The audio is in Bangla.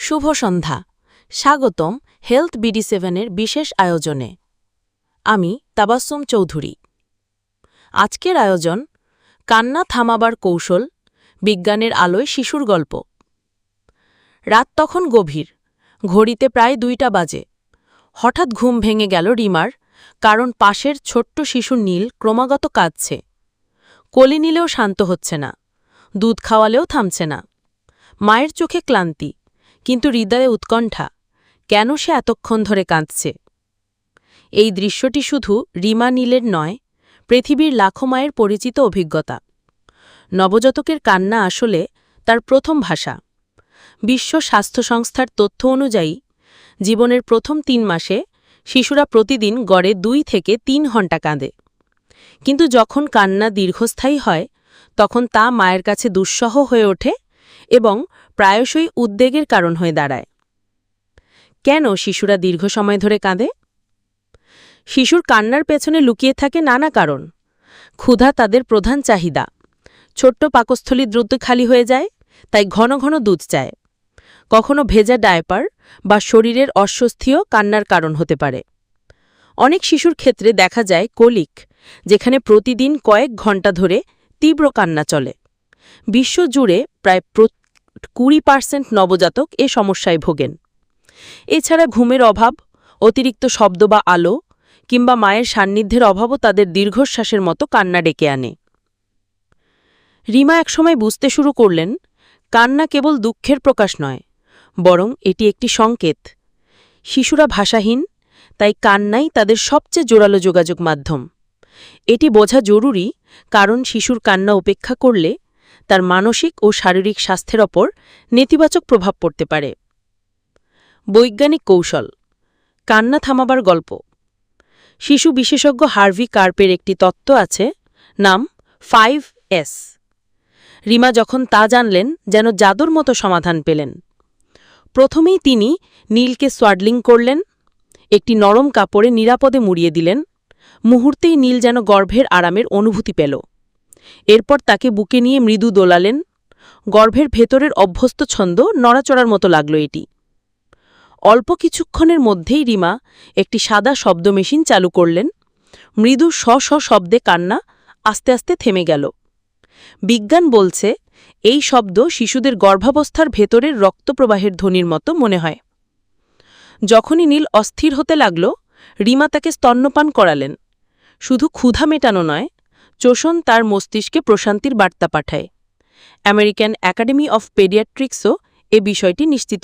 শুভ সন্ধ্যা। স্বাগতম হেলথ বিডি সেভেনের বিশেষ আয়োজনে। আমি তাবাসুম চৌধুরী। আজকের আয়োজন কান্না থামাবার কৌশল, বিজ্ঞানের আলোয় শিশুর গল্প। রাত তখন গভীর, ঘড়িতে প্রায় দুইটা বাজে। হঠাৎ ঘুম ভেঙে গেল রিমার, কারণ পাশের ছোট্ট শিশু নীল ক্রমাগত কাঁদছে। কলি নিলেও শান্ত হচ্ছে না, দুধ খাওয়ালেও থামছে না। মায়ের চোখে ক্লান্তি কিন্তু হৃদয়ে উৎকণ্ঠা, কেন সে এতক্ষণ ধরে কাঁদছে? এই দৃশ্যটি শুধু রিমা নীলের নয়, পৃথিবীর লাখো মায়ের পরিচিত অভিজ্ঞতা। নবজাতকের কান্না আসলে তার প্রথম ভাষা। বিশ্ব স্বাস্থ্য সংস্থার তথ্য অনুযায়ী, জীবনের প্রথম তিন মাসে শিশুরা প্রতিদিন গড়ে দুই থেকে তিন ঘণ্টা কাঁদে। কিন্তু যখন কান্না দীর্ঘস্থায়ী হয়, তখন তা মায়ের কাছে দুঃসহ হয়ে ওঠে এবং প্রায়শই উদ্বেগের কারণ হয়ে দাঁড়ায়। কেন শিশুরা দীর্ঘ সময় ধরে কাঁদে? শিশুর কান্নার পেছনে লুকিয়ে থাকে নানা কারণ। ক্ষুধা তাদের প্রধান চাহিদা। ছোট্ট পাকস্থলী দ্রুত খালি হয়ে যায়, তাই ঘন ঘন দুধ চায়। কখনো ভেজা ডায়পার বা শরীরের অস্বস্তিও কান্নার কারণ হতে পারে। অনেক শিশুর ক্ষেত্রে দেখা যায় কলিক, যেখানে প্রতিদিন কয়েক ঘণ্টা ধরে তীব্র কান্না চলে। বিশ্বজুড়ে প্রায় কুড়ি পার্সেন্ট নবজাতক এ সমস্যায় ভোগেন। এছাড়া ঘুমের অভাব, অতিরিক্ত শব্দ বা আলো কিংবা মায়ের সান্নিধ্যের অভাবও তাদের দীর্ঘশ্বাসের মতো কান্না ডেকে আনে। রিমা একসময় বুঝতে শুরু করলেন, কান্না কেবল দুঃখের প্রকাশ নয়, বরং এটি একটি সংকেত। শিশুরা ভাষাহীন, তাই কান্নাই তাদের সবচেয়ে জোরালো যোগাযোগ মাধ্যম। এটি বোঝা জরুরি, কারণ শিশুর কান্না উপেক্ষা করলে তার মানসিক ও শারীরিক স্বাস্থ্যের ওপর নেতিবাচক প্রভাব পড়তে পারে। বৈজ্ঞানিক কৌশল। কান্না থামাবার গল্প। শিশু বিশেষজ্ঞ হার্ভি কার্পের একটি তত্ত্ব আছে, নাম ফাইভ এস। রিমা যখন তা জানলেন, যেন জাদুর মতো সমাধান পেলেন। প্রথমেই তিনি নীলকে সোয়াডলিং করলেন, একটি নরম কাপড়ে নিরাপদে মুড়িয়ে দিলেন। মুহূর্তেই নীল যেন গর্ভের আরামের অনুভূতি পেল। এরপর তাকে বুকে নিয়ে মৃদু দোলালেন। গর্ভের ভেতরের অভ্যস্ত ছন্দ নড়াচড়ার মতো লাগল এটি। অল্প কিছুক্ষণের মধ্যেই রিমা একটি সাদা শব্দ মেশিন চালু করলেন। মৃদু স শ শব্দে কান্না আস্তে আস্তে থেমে গেল। বিজ্ঞান বলছে, এই শব্দ শিশুদের গর্ভাবস্থার ভেতরের রক্তপ্রবাহের ধ্বনির মতো মনে হয়। যখনই নীল অস্থির হতে লাগল, রিমা তাকে স্তন্যপান করালেন। শুধু ক্ষুধা মেটানো নয় চোষণ তার মস্তিষ্কে প্রশান্তির বার্তা পাঠায়। আমেরিকান একাডেমি অফ পেডিয়াট্রিক্সও এ বিষয়টি নিশ্চিত